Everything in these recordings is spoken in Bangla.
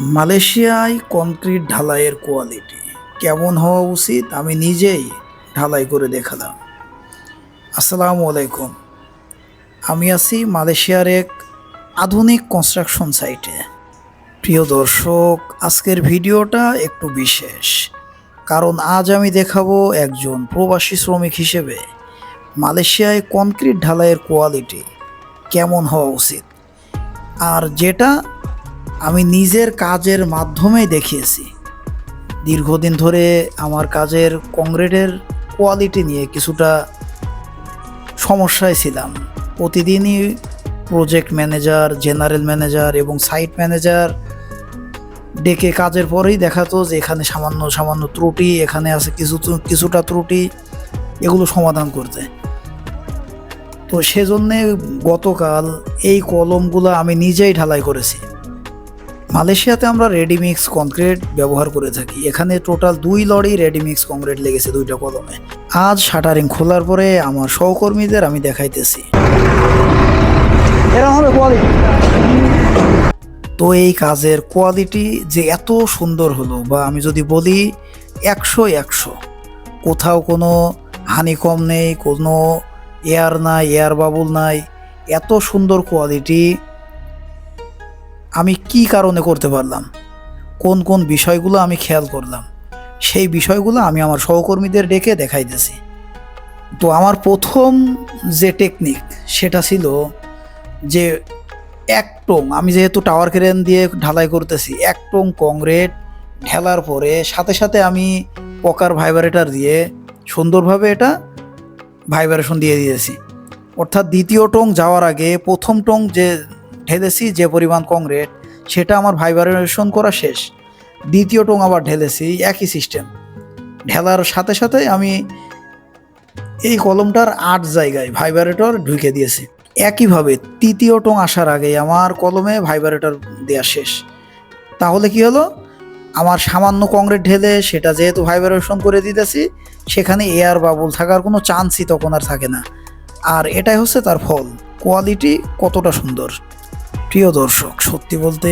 মালয়েশিয়ায় কংক্রিট ঢালাইয়ের কোয়ালিটি কেমন হওয়া উচিত আমি নিজেই ঢালাই করে দেখালাম। আসসালামু আলাইকুম। আমি আছি মালয়েশিয়ার এক আধুনিক কনস্ট্রাকশন সাইটে প্রিয় দর্শক, আজকের ভিডিওটা একটু বিশেষ। কারণ আজ আমি দেখাবো একজন প্রবাসী শ্রমিক হিসেবে মালয়েশিয়ায় কনক্রিট ঢালাইয়ের কোয়ালিটি কেমন হওয়া উচিত। আর যেটা আমি নিজের কাজের মাধ্যমেই দেখিয়েছি। দীর্ঘদিন ধরে আমার কাজের কংক্রিটের কোয়ালিটি নিয়ে কিছুটা সমস্যায় ছিলাম। প্রতিদিনই প্রজেক্ট ম্যানেজার, জেনারেল ম্যানেজার এবং সাইট ম্যানেজার ডেকে কাজের পরেই দেখাতো যে এখানে সামান্য সামান্য ত্রুটি, এখানে আছে কিছু কিছুটা ত্রুটি, এগুলো সমাধান করতে। তো সেজন্যে গতকাল এই কলমগুলো আমি নিজেই ঢালাই করেছি। মালয়েশিয়াতে আমরা রেডিমিক্স কংক্রিট ব্যবহার করে থাকি। এখানে টোটাল দুই লরি রেডিমিক্স কংক্রিট লেগেছে দুইটা কলমে আজ শাটারিং খোলার পরে আমার সহকর্মীদের আমি দেখাইতেছি। এরকম হবে তো এই কাজের কোয়ালিটি যে এত সুন্দর হলো বা আমি যদি বলি একশো একশো কোথাও কোনো হানি কম নেই কোনো এয়ার নাই এয়ার বাবুল নাই এত সুন্দর কোয়ালিটি আমি কি কারণে করতে পারলাম? কোন কোন বিষয়গুলো আমি খেয়াল করলাম? সেই বিষয়গুলো আমি আমার সহকর্মীদের ডেকে দেখাইতেছি। তো আমার প্রথম যে টেকনিক সেটা ছিল যে এক টং, আমি যেহেতু টাওয়ার ক্রেন দিয়ে ঢালাই করতেছি, এক টং কংক্রিট ঢেলার পরে সাথে সাথে আমি পকার ভাইব্রেটার দিয়ে সুন্দরভাবে এটা ভাইব্রেশন দিয়ে দিয়েছি। অর্থাৎ দ্বিতীয় টং যাওয়ার আগে প্রথম টং যে ঢেলেছি যে পরিমাণ কংক্রিট, সেটা আমার ভাইব্রেশন করা শেষ। দ্বিতীয় টং আবার ঢেলেছি, একই সিস্টেম। ঢেলার সাথে সাথে আমি এই কলমটার আট জায়গায় ভাইব্রেটর ঢুকে দিয়েছি। একইভাবে তৃতীয় টং আসার আগে আমার কলমে ভাইব্রেটর দেওয়া শেষ। তাহলে কি হলো? আমার সামান্য কংক্রিট ঢেলে সেটা যেহেতু ভাইব্রেশন করে দিতেছি, সেখানে এয়ার বাবুল থাকার কোনো চান্সই তখন আর থাকে না। আর এটাই হচ্ছে তার ফল। কোয়ালিটি কতটা সুন্দর। প্রিয় দর্শক, সত্যি বলতে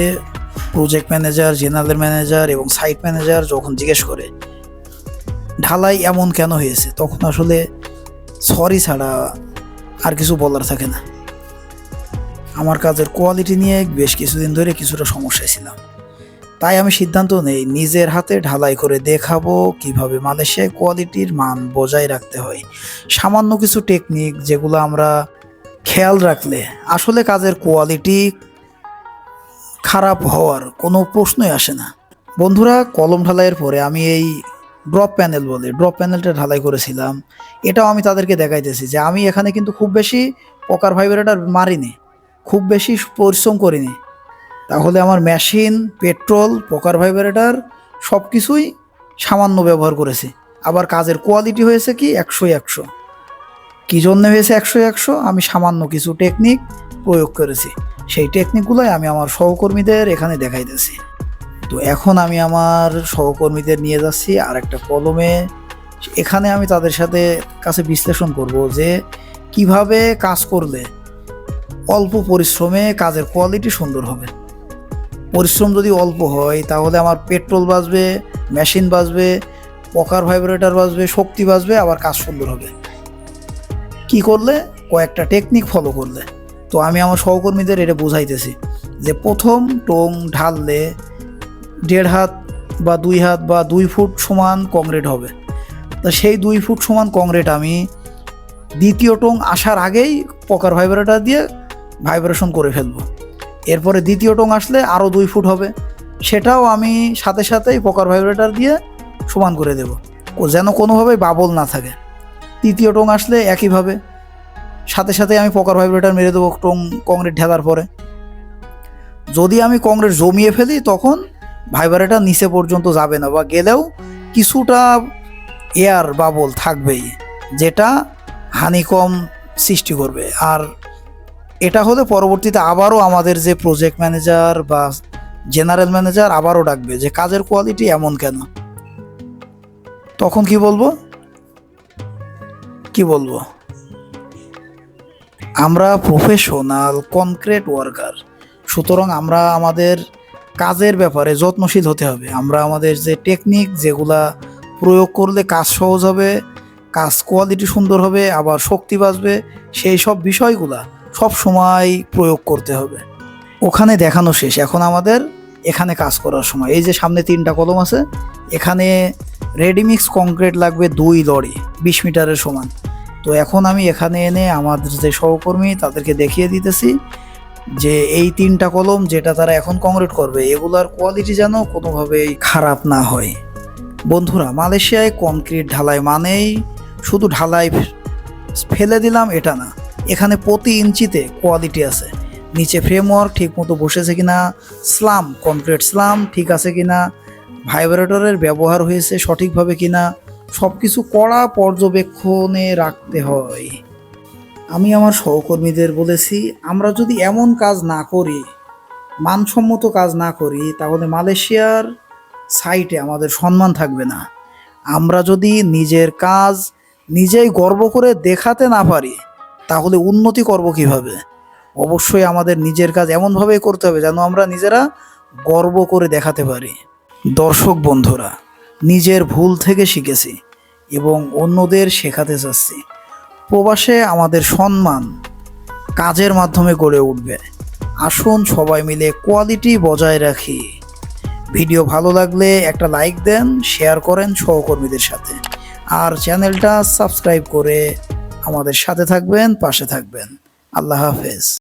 প্রজেক্ট ম্যানেজার জেনারেল ম্যানেজার এবং সাইট ম্যানেজার যখন জিজ্ঞেস করে, ঢালাই এমন কেন হয়েছে? তখন আসলে সরি ছাড়া আর কিছু বলার থাকে না। আমার কাজের কোয়ালিটি নিয়ে বেশ কিছুদিন ধরে কিছুটা সমস্যায় ছিলাম। তাই আমি সিদ্ধান্ত নেই নিজের হাতে ঢালাই করে দেখাবো কীভাবে মালয়েশিয়ায় কোয়ালিটির মান বজায় রাখতে হয়। সামান্য কিছু টেকনিক যেগুলো আমরা খেয়াল রাখলে আসলে কাজের কোয়ালিটি খারাপ হওয়ার কোনো প্রশ্নই আসে না। বন্ধুরা, কলম ঢালাইয়ের পরে আমি এই ড্রপ প্যানেল বলে ড্রপ প্যানেলটা ঢালাই করেছিলাম। এটাও আমি তাদেরকে দেখাইতেছি যে আমি এখানে কিন্তু খুব বেশি পকার ভাইব্রেটার মারিনি, খুব বেশি পরিশ্রম করিনি। তাহলে আমার মেশিন পেট্রোল পকার ভাইব্রেটার সব কিছুই সামান্য ব্যবহার করেছি। আবার কাজের কোয়ালিটি হয়েছে কি, একশো একশো। কী জন্য হয়েছে একশো একশো? আমি সামান্য কিছু টেকনিক প্রয়োগ করেছি। সেই টেকনিকগুলোই আমি আমার সহকর্মীদের এখানে দেখাইতেছি। তো এখন আমি আমার সহকর্মীদের নিয়ে যাচ্ছি আর একটা কলমে। এখানে আমি তাদের সাথে কাছে বিশ্লেষণ করব যে কীভাবে কাজ করলে অল্প পরিশ্রমে কাজের কোয়ালিটি সুন্দর হবে। পরিশ্রম যদি অল্প হয়, তাহলে আমার পেট্রোল বাঁচবে মেশিন বাঁচবে পকার ভাইব্রেটার বাঁচবে, শক্তি বাঁচবে, আবার কাজ সুন্দর হবে। কি করলে? কয়েকটা টেকনিক ফলো করলে। তো আমি আমার সহকর্মীদের এটা বোঝাইতেছি যে প্রথম টং ঢাললে দেড় হাত বা দুই হাত বা দুই ফুট সমান কংক্রিট হবে। তা সেই দুই ফুট সমান কংক্রিট আমি দ্বিতীয় টং আসার আগেই পকার ভাইব্রেটার দিয়ে ভাইব্রেশন করে ফেলব। এরপরে দ্বিতীয় টং আসলে আরও দুই ফুট হবে। সেটাও আমি সাথে সাথেই পকার ভাইব্রেটার দিয়ে সমান করে দেব। ও যেন কোনোভাবেই বাবল না থাকে। তৃতীয় টং আসলে একইভাবে। সাথে সাথে আমি পকার ভাইব্রেটার মেরে দেবো টং কংক্রিট ঢেলার পরে। যদি আমি কংক্রিট জমিয়ে ফেলি, তখন ভাইব্রেটার নিচে পর্যন্ত যাবে না বা গেলেও কিছুটা এয়ার বাবল থাকবেই, যেটা হানিকম সৃষ্টি করবে। আর এটা হলে পরবর্তীতে আবারও আমাদের যে প্রজেক্ট ম্যানেজার বা জেনারেল ম্যানেজার আবারও ডাকবে যে, কাজের কোয়ালিটি এমন কেন? তখন কি বলব? কি বলব? আমরা প্রফেশনাল কনক্রিট ওয়ার্কার সুতরাং আমরা আমাদের কাজের ব্যাপারে যত্নশীল হতে হবে। আমরা আমাদের যে টেকনিক যেগুলা প্রয়োগ করলে কাজ সহজ হবে, কাজ কোয়ালিটি সুন্দর হবে, আবার শক্তি বাঁচবে, সেই সব বিষয়গুলা সব সময় প্রয়োগ করতে হবে। ওখানে দেখানো শেষ। এখন আমাদের এখানে কাজ করার সময়। এই যে সামনে তিনটা কলম আছে, এখানে রেডিমিক্স কংক্রিট লাগবে দুই লরি, বিশ মিটারের সমান। তো এখন আমি এখানে এনে আমাদের যে সহকর্মী তাদেরকে দেখিয়ে দিতেছি যে এই তিনটা কলম যেটা তারা এখন কংক্রিট করবে, এগুলার কোয়ালিটি যেন কোনোভাবেই খারাপ না হয়। বন্ধুরা, মালয়েশিয়ায় কংক্রিট ঢালাই মানেই শুধু ঢালাই ফেলে দিলাম এটা না, এখানে প্রতি ইঞ্চিতে কোয়ালিটি আছে। নিচে ফ্রেমওয়ার্ক ঠিক মতো বসেছে কিনা স্লাম কংক্রিট স্লাম ঠিক আছে কিনা ভাইব্রেটরের ব্যবহার হয়েছে সঠিকভাবে কিনা সব কিছু কড়া পর্যবেক্ষণে রাখতে হয়। আমি আমার সহকর্মীদের বলেছি, আমরা যদি এমন কাজ না করি, মানসম্মত কাজ না করি, তাহলে মালয়েশিয়ার সাইটে আমাদের সম্মান থাকবে না। আমরা যদি নিজের কাজ নিজেই গর্ব করে দেখাতে না পারি, তাহলে উন্নতি করব কীভাবে? অবশ্যই আমাদের নিজের কাজ এমনভাবেই করতে হবে যেন আমরা নিজেরা গর্ব করে দেখাতে পারি। দর্শক বন্ধুরা নিজের ভুল থেকে শিখেছি এবং অন্যদের শেখাতে চাচ্ছি। প্রবাসে আমাদের সম্মান কাজের মাধ্যমে গড়ে উঠবে। আসুন সবাই মিলে কোয়ালিটি বজায় রাখি। ভিডিও ভালো লাগলে একটা লাইক দেন, শেয়ার করেন সহকর্মীদের সাথে। আর চ্যানেলটা সাবস্ক্রাইব করে আমাদের সাথে থাকবেন, পাশে থাকবেন। আল্লাহ হাফেজ।